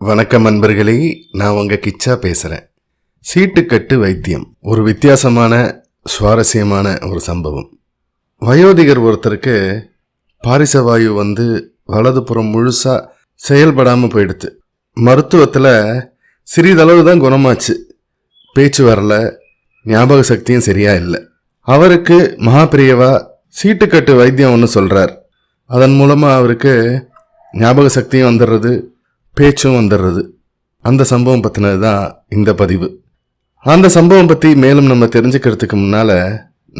வணக்கம் அன்பர்களே நான் உங்கள் கிச்சா பேசுகிறேன் சீட்டுக்கட்டு வைத்தியம் ஒரு வித்தியாசமான சுவாரஸ்யமான ஒரு சம்பவம். வயோதிகர் ஒருத்தருக்கு பாரிசவாயு வந்து வலதுபுறம் முழுசாக செயல்படாமல் போயிடுது மருத்துவத்தில் சிறிதளவு தான் குணமாச்சு. பேச்சு வரல ஞாபக சக்தியும் சரியா இல்லை. அவருக்கு மகாபிரியவா சீட்டுக்கட்டு வைத்தியம் ஒன்று சொல்கிறார் அதன் மூலமாக அவருக்கு ஞாபக சக்தியும் வந்துடுறது பேச்சும் வந்துடுறது. அந்த சம்பவம் பற்றினது தான் இந்த பதிவு. அந்த சம்பவம் பற்றி மேலும் நம்ம தெரிஞ்சுக்கிறதுக்கு முன்னால்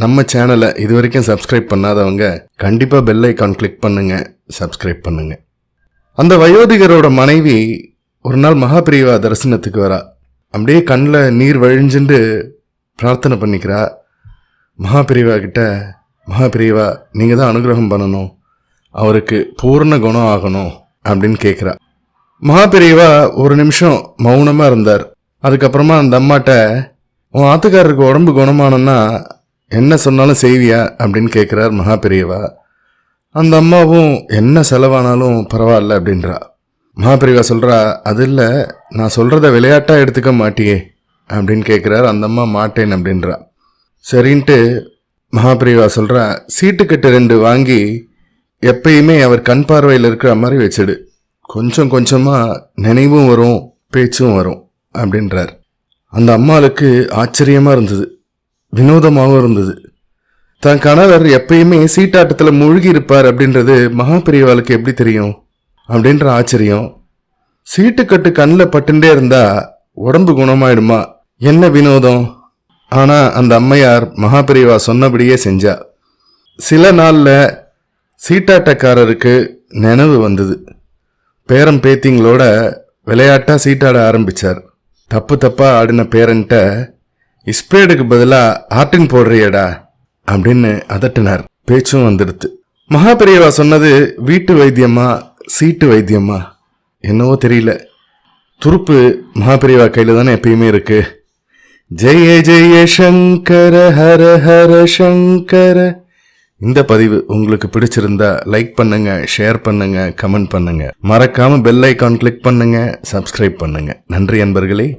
நம்ம சேனலை இது வரைக்கும் சப்ஸ்கிரைப் பண்ணாதவங்க கண்டிப்பாக பெல் ஐக்கான் கிளிக் பண்ணுங்கள் சப்ஸ்கிரைப் பண்ணுங்க. அந்த வயோதிகரோட மனைவி ஒரு நாள் மகாபிரிவா தரிசனத்துக்கு வரா. அப்படியே கண்ணில் நீர் வழிஞ்சுண்டு பிரார்த்தனை பண்ணிக்கிறா. மகாபிரிவா கிட்ட மகாபிரிவா நீங்கள் தான் அனுகிரகம் பண்ணணும். அவருக்கு பூர்ண குணம் ஆகணும். அப்படின்னு கேட்குறா மகாபிரிவா ஒரு நிமிஷம் மௌனமாக இருந்தார். அதுக்கப்புறமா அந்த அம்மாட்ட உன் ஆத்துக்காரருக்கு உடம்பு குணமானன்னா என்ன சொன்னாலும் செய்வியா? அப்படின்னு கேட்குறார் மகாபிரியவா அந்த அம்மாவும் என்ன செலவானாலும் பரவாயில்ல அப்படின்றா. மகாபிரிவா சொல்கிறா அது இல்லை நான் சொல்கிறத விளையாட்டாக எடுத்துக்க மாட்டியே அப்படின்னு கேட்குறார் அந்த அம்மா மாட்டேன் அப்படின்றா. சரின்ட்டு மகாபிரிவா சொல்கிறா சீட்டுக்கட்டு ரெண்டு வாங்கி எப்பயுமே அவர் கண் பார்வையில் இருக்கிற மாதிரி வச்சிடு. கொஞ்சம் கொஞ்சமாக நினைவும் வரும் பேச்சும் வரும் அப்படின்றார். அந்த அம்மாளுக்கு ஆச்சரியமாக இருந்தது வினோதமாகவும் இருந்தது. தன் கணவர் எப்பயுமே சீட்டாட்டத்தில் மூழ்கி இருப்பார் அப்படின்றது மகாபிரிவாளுக்கு எப்படி தெரியும் அப்படின்ற ஆச்சரியம். சீட்டுக்கட்டு கண்ணில் பட்டுண்டே இருந்தா உடம்பு குணமாயிடுமா? என்ன வினோதம்? ஆனால் அந்த அம்மையார் மகாபிரிவா சொன்னபடியே செஞ்சா. சில நாளில் சீட்டாட்டக்காரருக்கு நினைவு வந்தது. பேரம் பேத்திங்களோட விளையாட்டாக சீட்டாட ஆரம்பிச்சார். தப்பு தப்பாக ஆடின பேரன்ட்ட இஸ்பேடுக்கு பதிலாக ஆட்டின் போடுறியடா அப்படின்னு அதட்டினார். பேச்சும் வந்துடுது மகாபெரியவா சொன்னது வீட்டு வைத்தியமா சீட்டு வைத்தியமா என்னவோ தெரியல. துருப்பு மகாபெரியவா கையில் தானே எப்பயுமே இருக்கு. ஜெய ஜெய சங்கர ஹர ஹர சங்கர இந்த பதிவு உங்களுக்கு பிடிச்சிருந்தா லைக் பண்ணுங்க ஷேர் பண்ணுங்க கமெண்ட் பண்ணுங்க. மறக்காம பெல் ஐக்கான் கிளிக் பண்ணுங்க சப்ஸ்கிரைப் பண்ணுங்க. நன்றி அன்பர்களே.